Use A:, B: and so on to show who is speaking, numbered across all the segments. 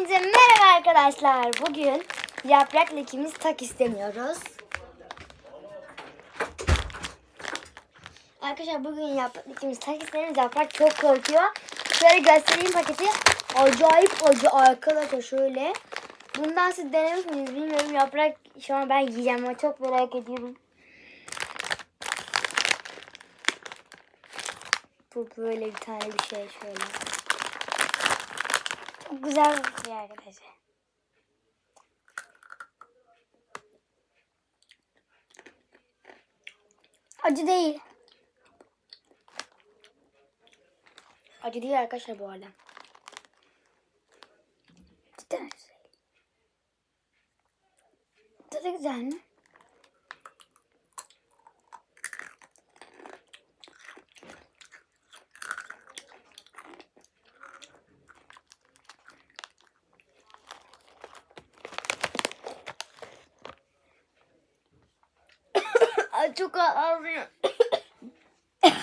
A: Hepinize merhaba arkadaşlar. Bugün yaprakla ikimiz tak istemiyoruz. Arkadaşlar bugün yaprakla ikimiz tak istemiyoruz. Yaprak çok korkuyor. Şöyle göstereyim paketi. Acayip acı arkadaşlar şöyle. Bundan siz denemiş miydiniz bilmiyorum. Yaprak şu an ben yiyeceğim ama çok merak ediyorum. Bu böyle bir tane bir şey şöyle. Çok güzel bir şey arkadaşlar. Acı değil. Acı değil arkadaşlar bu arada. Cidden acı değil. Tadı güzel mi? Çok ağrıyor.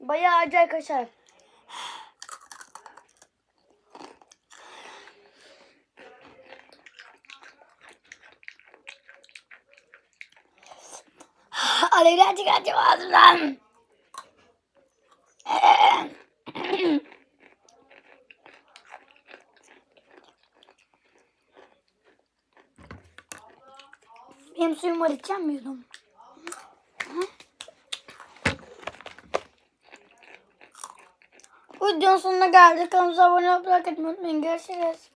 A: Bayağı acı arkadaşlar. Alevler çıkartacağım ağzımdan. Benim suyum var içeceğim yudum? Videonun sonuna geldik. Kanalımıza abone olmayı, unutmayın. Görüşürüz.